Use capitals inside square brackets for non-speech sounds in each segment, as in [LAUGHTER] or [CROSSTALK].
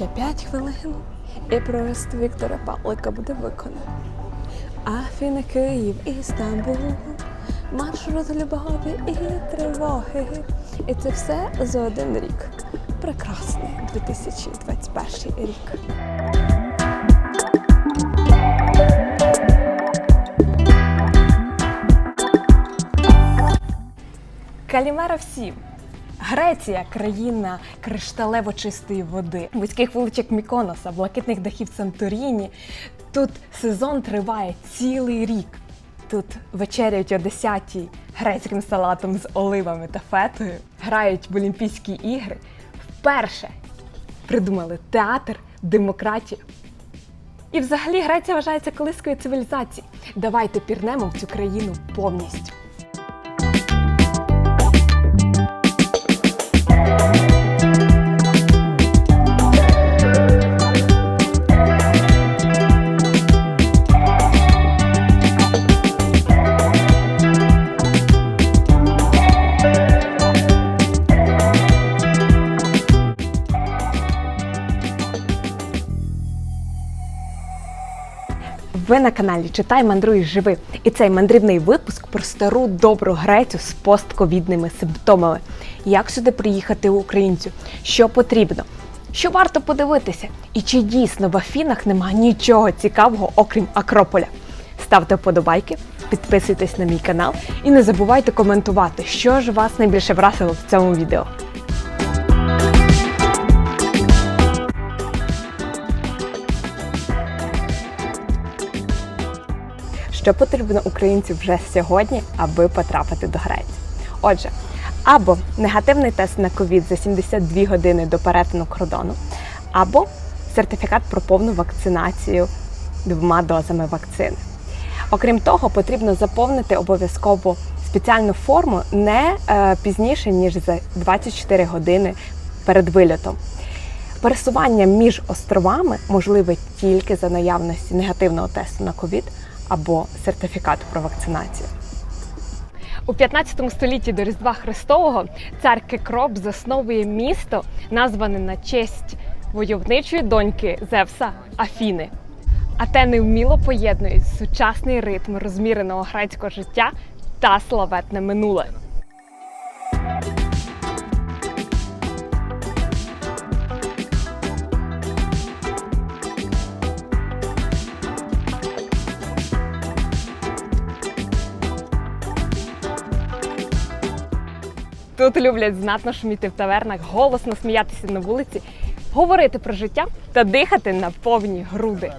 Ще 5 хвилин і проїзд Віктора Павлика буде виконано. Афіни, Київ, Істамбул, маршрут любові і тривоги. І це все за один рік. Прекрасний 2021 рік. Калімера всім! Греція країна кришталево чистої води, вузьких вуличок Міконоса, блакитних дахів Санторіні. Тут сезон триває цілий рік. Тут вечеряють о 10-й грецьким салатом з оливами та фетою, грають в Олімпійські ігри. Вперше придумали театр, демократію. І взагалі Греція вважається колискою цивілізації. Давайте пірнемо в цю країну повністю. Ви на каналі Читай, мандруй, живи. І цей мандрівний випуск про стару добру Грецію з постковідними симптомами. Як сюди приїхати українцю? Що потрібно? Що варто подивитися? І чи дійсно в Афінах немає нічого цікавого, окрім Акрополя? Ставте вподобайки, підписуйтесь на мій канал і не забувайте коментувати, що ж вас найбільше вразило в цьому відео. Що потрібно українцю вже сьогодні, аби потрапити до Греції. Отже, або негативний тест на ковід за 72 години до перетину кордону, або сертифікат про повну вакцинацію двома дозами вакцини. Окрім того, потрібно заповнити обов'язково спеціальну форму не е, пізніше ніж за 24 години перед вильотом. Пересування між островами можливе тільки за наявності негативного тесту на ковід або сертифікат про вакцинацію. У 15 столітті до Різдва Христового цар Кекроп засновує місто, назване на честь войовничої доньки Зевса Афіни. Атени вміло поєднують сучасний ритм розміреного грецького життя та славетне минуле. Тут люблять знатно шуміти в тавернах, голосно сміятися на вулиці, говорити про життя та дихати на повні груди.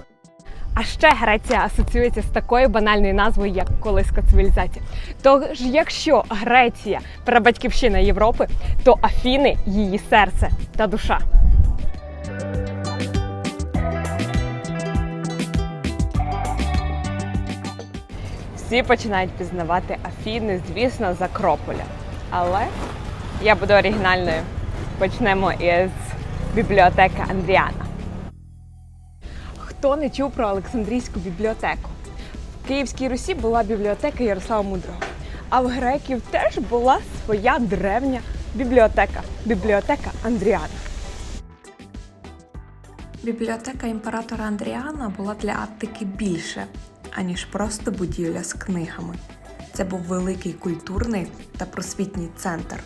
А ще Греція асоціюється з такою банальною назвою, як колиска цивілізації. Тож, якщо Греція прабатьківщина Європи, то Афіни її серце та душа. Всі починають пізнавати Афіни, звісно, з Акрополя. Але я буду оригінальною. Почнемо із бібліотеки Андріана. Хто не чув про Олександрійську бібліотеку? В Київській Русі була бібліотека Ярослава Мудрого, а в греків теж була своя древня бібліотека бібліотека Андріана. Бібліотека імператора Андріана була для Аттики більше, аніж просто будівля з книгами. Це був великий культурний та просвітній центр.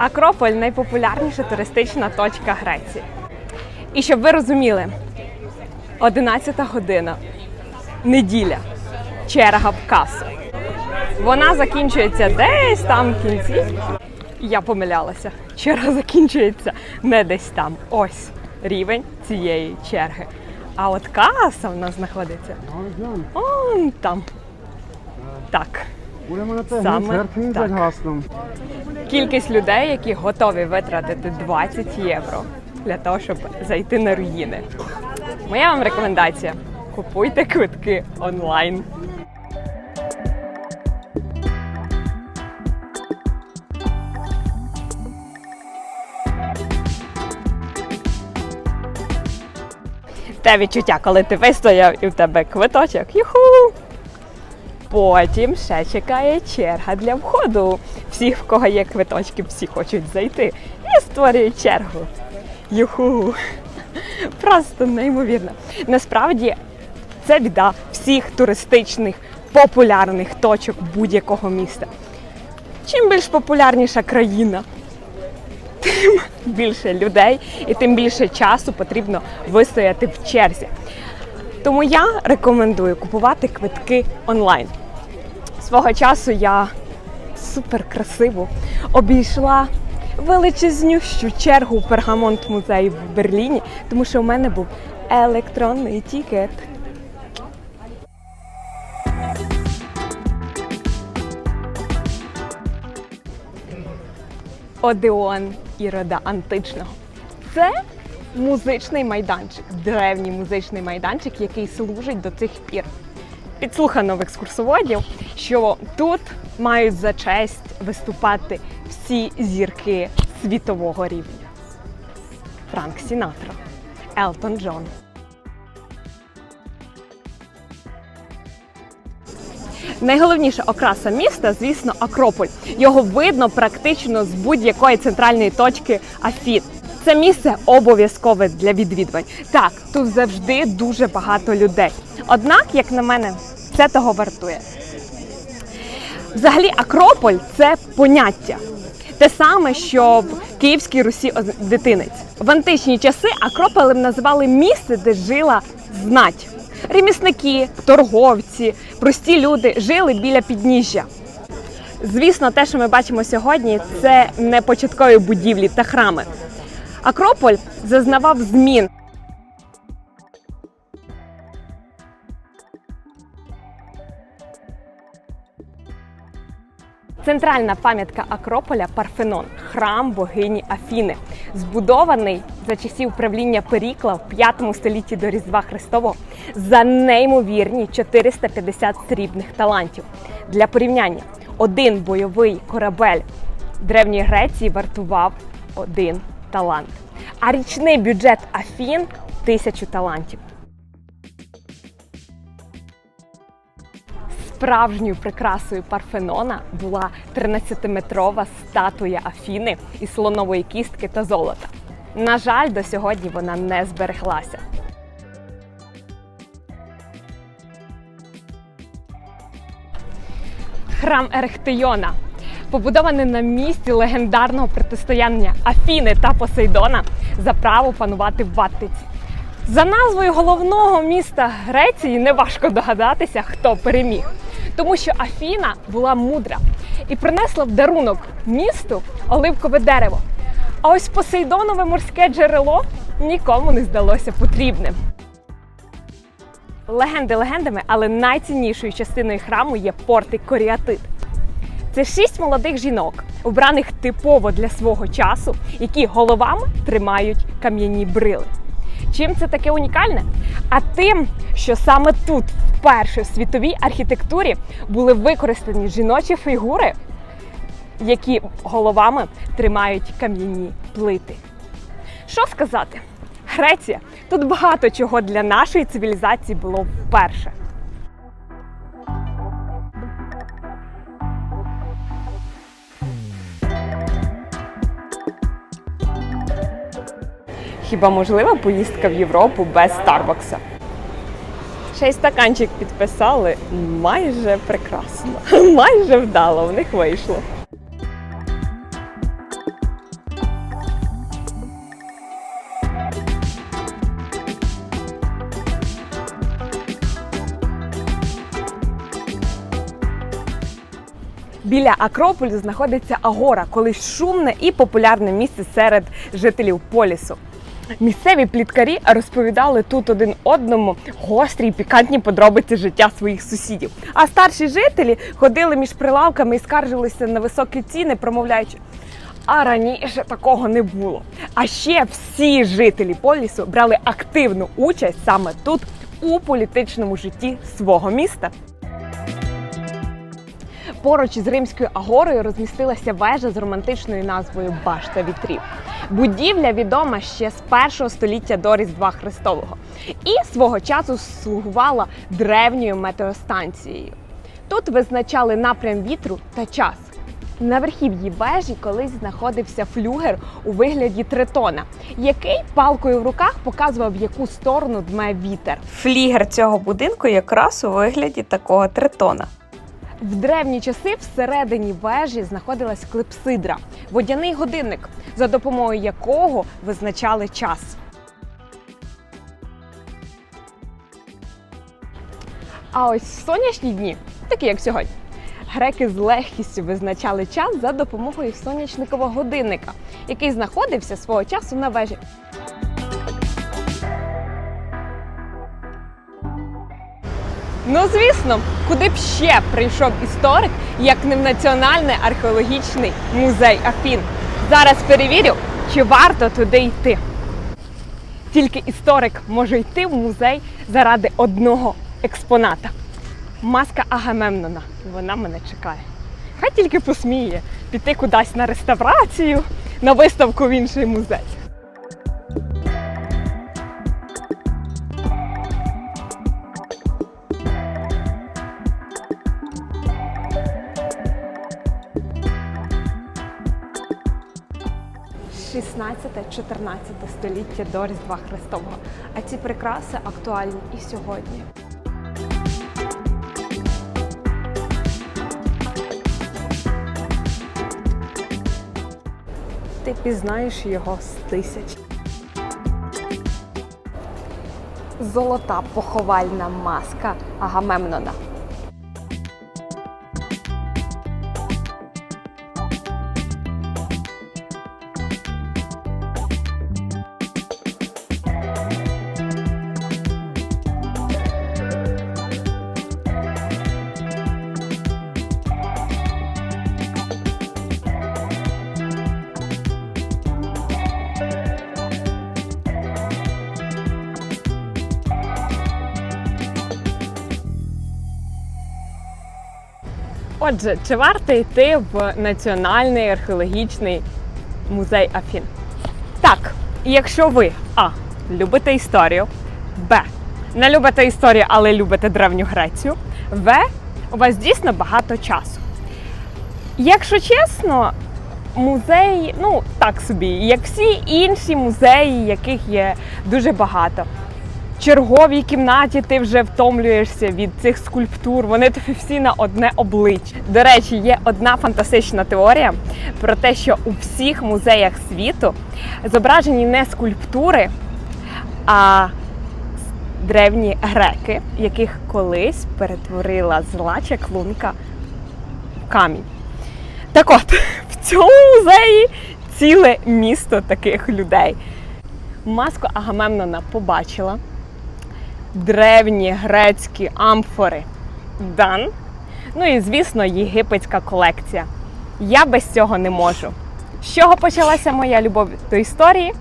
Акрополь найпопулярніша туристична точка Греції. І щоб ви розуміли, 11 година, неділя, черга в касу. Вона закінчується десь там в кінці. Я помилялася. Черга закінчується не десь там. Ось рівень цієї черги. А от каса в нас знаходиться он там. Так. Будемо на те Саме церкві так. Кількість людей, які готові витратити 20 євро для того, щоб зайти на руїни. Моя вам рекомендація: купуйте квитки онлайн. Те відчуття, коли ти вистояв і в тебе квиточок. Юху! Потім ще чекає черга для входу. Всі, в кого є квиточки, всі хочуть зайти. І створюють чергу. Юху! Просто неймовірно. Насправді це біда всіх туристичних популярних точок будь-якого міста. Чим більш популярніша країна, тим більше людей і тим більше часу потрібно вистояти в черзі. Тому я рекомендую купувати квитки онлайн. Свого часу я супер красиво обійшла величезнющу чергу в пергамонт музею в Берліні, тому що у мене був електронний тікет. Одеон Ірода Античного. Це музичний майданчик, древній музичний майданчик, який служить до цих пір. Підслухано в екскурсоводів, що тут мають за честь виступати всі зірки світового рівня: Франк Сінатра, Елтон Джон. Найголовніша окраса міста, звісно, Акрополь. Його видно практично з будь-якої центральної точки Афін. Це місце обов'язкове для відвідувань. Так, тут завжди дуже багато людей. Однак, як на мене, це того вартує. Взагалі, Акрополь це поняття. Те саме, що в Київській Русі дитинець. В античні часи Акрополем називали місце, де жила знать. Ремісники, торговці, прості люди жили біля підніжжя. Звісно, те, що ми бачимо сьогодні, це не початкові будівлі та храми. Акрополь зазнавав змін. Центральна пам'ятка Акрополя Парфенон, храм богині Афіни, збудований за часів правління Перікла в 5 столітті до Різдва Христового за неймовірні 450 срібних талантів. Для порівняння, один бойовий корабель Древньої Греції вартував один талант, а річний бюджет Афін тисячу талантів. Справжньою прикрасою Парфенона була 13-метрова статуя Афіни із слонової кістки та золота. На жаль, до сьогодні вона не збереглася. Храм Ерехтейона, побудований на місці легендарного протистояння Афіни та Посейдона за право панувати в Ваттиці. За назвою головного міста Греції неважко догадатися, хто переміг. Тому що Афіна була мудра і принесла в дарунок місту оливкове дерево. А ось Посейдонове морське джерело нікому не здалося потрібним. Легенди легендами, але найціннішою частиною храму є портик Коріатит. Це шість молодих жінок, обраних типово для свого часу, які головами тримають кам'яні брили. Чим це таке унікальне? А тим, що саме тут, вперше в світовій архітектурі, були використані жіночі фігури, які головами тримають кам'яні плити. Що сказати? Греція тут багато чого для нашої цивілізації було вперше. Хіба можлива поїздка в Європу без Старбакса? Ще й стаканчик підписали майже прекрасно, [LAUGHS] майже вдало в них вийшло. Біля Акрополю знаходиться Агора, колись шумне і популярне місце серед жителів полісу. Місцеві пліткарі розповідали тут один одному гострі й пікантні подробиці життя своїх сусідів. А старші жителі ходили між прилавками і скаржилися на високі ціни, промовляючи. А раніше такого не було. А ще всі жителі полісу брали активну участь саме тут у політичному житті свого міста. Поруч із римською агорою розмістилася вежа з романтичною назвою Башта вітрів. Будівля відома ще з першого століття до Різдва Христового і свого часу слугувала древньою метеостанцією. Тут визначали напрям вітру та час. На верхів'ї вежі колись знаходився флюгер у вигляді тритона, який палкою в руках показував, в яку сторону дме вітер. Флігер цього будинку якраз у вигляді такого тритона. В древні часи всередині вежі знаходилась клепсидра, водяний годинник, за допомогою якого визначали час. А ось сонячні дні, такі як сьогодні, греки з легкістю визначали час за допомогою сонячникового годинника, який знаходився свого часу на вежі. Ну, звісно, куди б ще прийшов історик, як не в Національний археологічний музей Афін. Зараз перевірю, чи варто туди йти. Тільки історик може йти в музей заради одного експоната. Маска Агамемнона. Вона мене чекає. Хай тільки посміє піти кудись на реставрацію, на виставку в інший музей. – 16-14 століття до Різдва Христового. А ці прикраси актуальні і сьогодні. Ти пізнаєш його з тисяч. Золота поховальна маска Агамемнона. Отже, чи варто йти в Національний археологічний музей Афін? Так, якщо ви А. Любите історію, Б. Не любите історію, але любите Древню Грецію. В. У вас дійсно багато часу. Якщо чесно, музей, ну так собі, як всі інші музеї, яких є дуже багато. Черговій кімнаті ти вже втомлюєшся від цих скульптур. Вони тобі всі на одне обличчя. До речі, є одна фантастична теорія про те, що у всіх музеях світу зображені не скульптури, а древні греки, яких колись перетворила зла чаклунка в камінь. Так от, в цьому музеї ціле місто таких людей. Маску Агамемнона побачила. Древні грецькі амфори Дан. Ну і, звісно, єгипетська колекція. Я без цього не можу. З чого почалася моя любов до історії?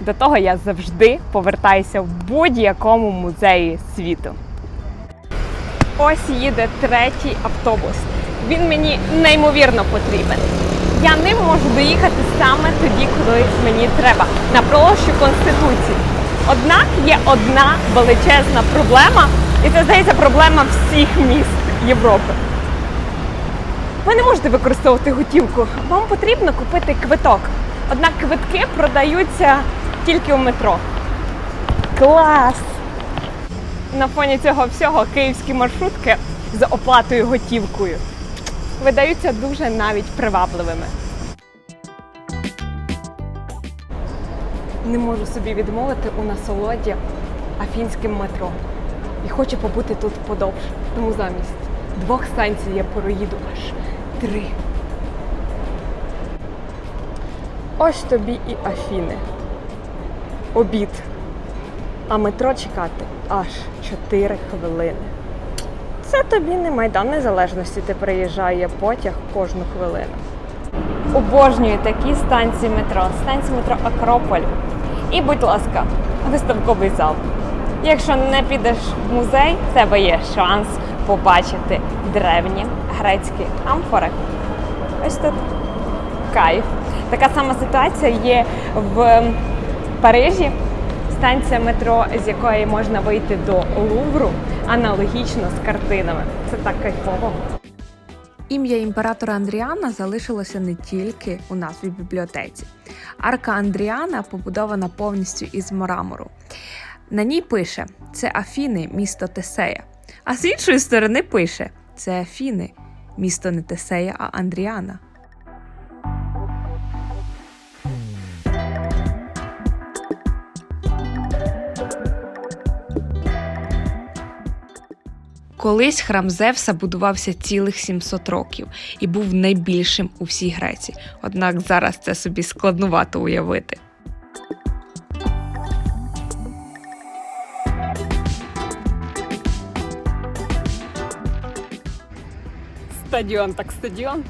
До того я завжди повертаюся в будь-якому музеї світу. Ось їде третій автобус. Він мені неймовірно потрібен. Я ним можу доїхати саме тоді, коли мені треба, на площу Конституції. Однак є одна величезна проблема, і це здається проблема всіх міст Європи. Ви не можете використовувати готівку. Вам потрібно купити квиток. Однак квитки продаються тільки у метро. Клас! На фоні цього всього київські маршрутки з оплатою готівкою видаються дуже навіть привабливими. Не можу собі відмовити у насолоді афінським метро. І хочу побути тут подовше. Тому замість двох станцій я проїду аж три. Ось тобі і Афіни. Обід. А метро чекати аж 4 хвилини. Це тобі не Майдан Незалежності, ти приїжджає потяг кожну хвилину. Обожнюю такі станції метро, станції метро Акрополь. І, будь ласка, виставковий зал. Якщо не підеш в музей, в тебе є шанс побачити древні грецькі амфори. Ось тут кайф. Така сама ситуація є в Парижі. Станція метро, з якої можна вийти до Лувру, аналогічно з картинами. Це так кайфово. Ім'я імператора Андріана залишилося не тільки у назві бібліотеці. Арка Андріана побудована повністю із мрамору. На ній пише: це Афіни, місто Тесея. А з іншої сторони пише: це Афіни, місто не Тесея, а Андріана. Колись храм Зевса будувався цілих 700 років і був найбільшим у всій Греції. Однак зараз це собі складнувато уявити. Стадіон, так стадіон.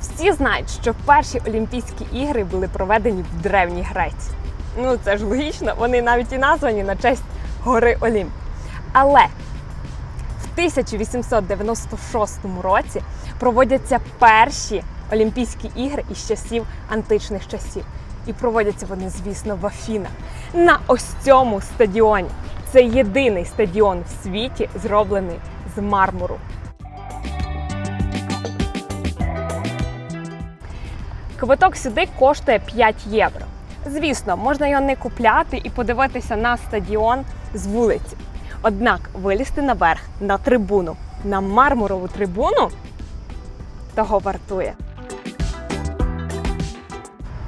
Всі знають, що перші Олімпійські ігри були проведені в Древній Греції. Ну, це ж логічно, вони навіть і названі на честь гори Олімп. Але в 1896 році проводяться перші Олімпійські ігри із часів античних часів. І проводяться вони, звісно, в Афінах. На ось цьому стадіоні. Це єдиний стадіон в світі, зроблений з мармуру. Квиток сюди коштує 5 євро. Звісно, можна його не купляти і подивитися на стадіон з вулиці. Однак вилізти наверх на трибуну, на мармурову трибуну того вартує.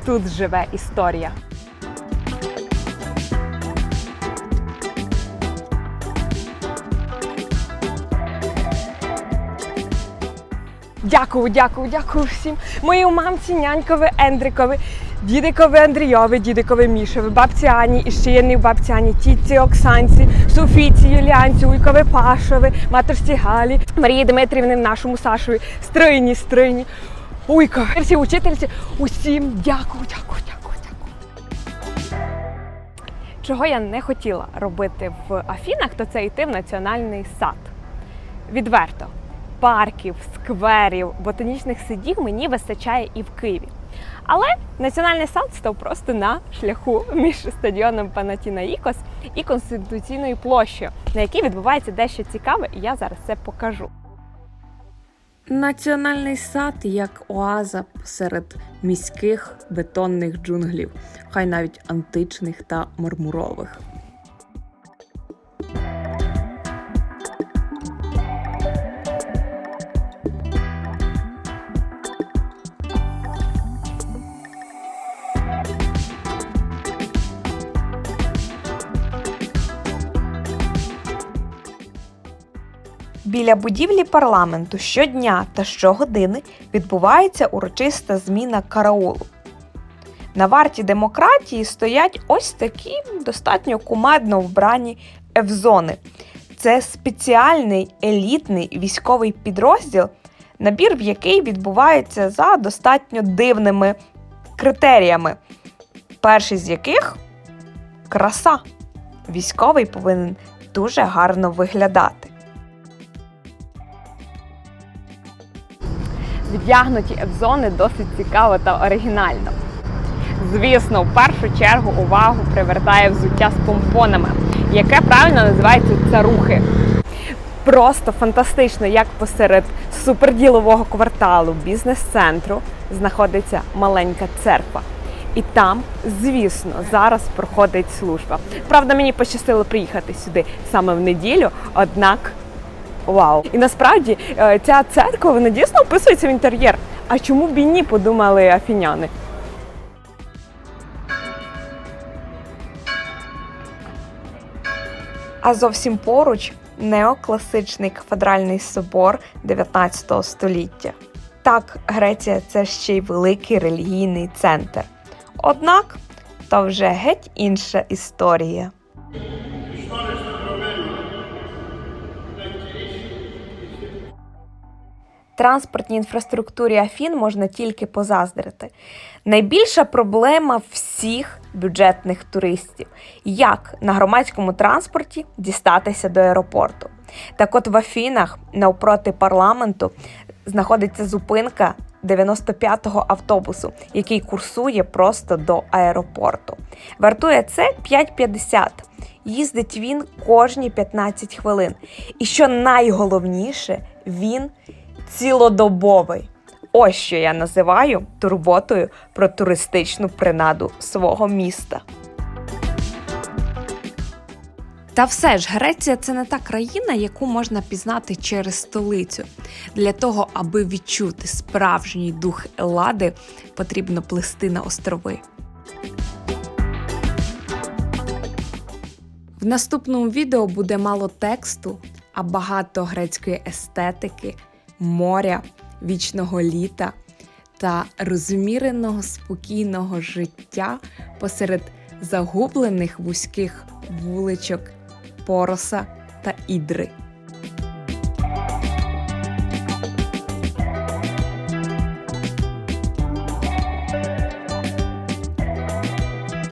Тут живе історія. Дякую, дякую, дякую всім. Моїй мамці, нянькові, Ендрикові, дідикові Андрійові, дідикові Мішеві, бабці Ані, і ще єдній бабці Ані, тітці Оксанці, Софійці, Юліанці, Уйкові Пашові, матерці Галі, Марії Дмитрівни, нашому Сашові, Стрині, Стрині, Уйко, всі учительці, усім дякую, дякую, дякую, дякую. Чого я не хотіла робити в Афінах, то це йти в національний сад. Відверто парків, скверів, ботанічних садів мені вистачає і в Києві. Але національний сад став просто на шляху між стадіоном Панатінаїкос і Конституційною площею, на якій відбувається дещо цікаве, і я зараз це покажу. Національний сад як оаза посеред міських бетонних джунглів, хай навіть античних та мармурових. Біля будівлі парламенту щодня та щогодини відбувається урочиста зміна караулу. На варті демократії стоять ось такі достатньо кумедно вбрані евзони. Це спеціальний елітний військовий підрозділ, набір в який відбувається за достатньо дивними критеріями. Перший з яких краса. Військовий повинен дуже гарно виглядати. Вдягнуті ебзони досить цікаво та оригінально. Звісно, в першу чергу увагу привертає взуття з помпонами, яке правильно називається царухи. Просто фантастично, як посеред суперділового кварталу бізнес-центру знаходиться маленька церква. І там, звісно, зараз проходить служба. Правда, мені пощастило приїхати сюди саме в неділю, однак Вау! І насправді е, ця церква вона дійсно вписується в інтер'єр. А чому б і ні, подумали афіняни? А зовсім поруч неокласичний кафедральний собор 19 століття. Так, Греція це ще й великий релігійний центр. Однак то вже геть інша історія. Транспортній інфраструктурі Афін можна тільки позаздрити. Найбільша проблема всіх бюджетних туристів як на громадському транспорті дістатися до аеропорту. Так от в Афінах, навпроти парламенту, знаходиться зупинка 95-го автобусу, який курсує просто до аеропорту. Вартує це 5,50. Їздить він кожні 15 хвилин. І що найголовніше, він цілодобовий. Ось що я називаю турботою про туристичну принаду свого міста. Та все ж Греція це не та країна, яку можна пізнати через столицю. Для того, аби відчути справжній дух Елади, потрібно плисти на острови. В наступному відео буде мало тексту, а багато грецької естетики, моря, вічного літа та розміреного спокійного життя посеред загублених вузьких вуличок Пороса та Ідри.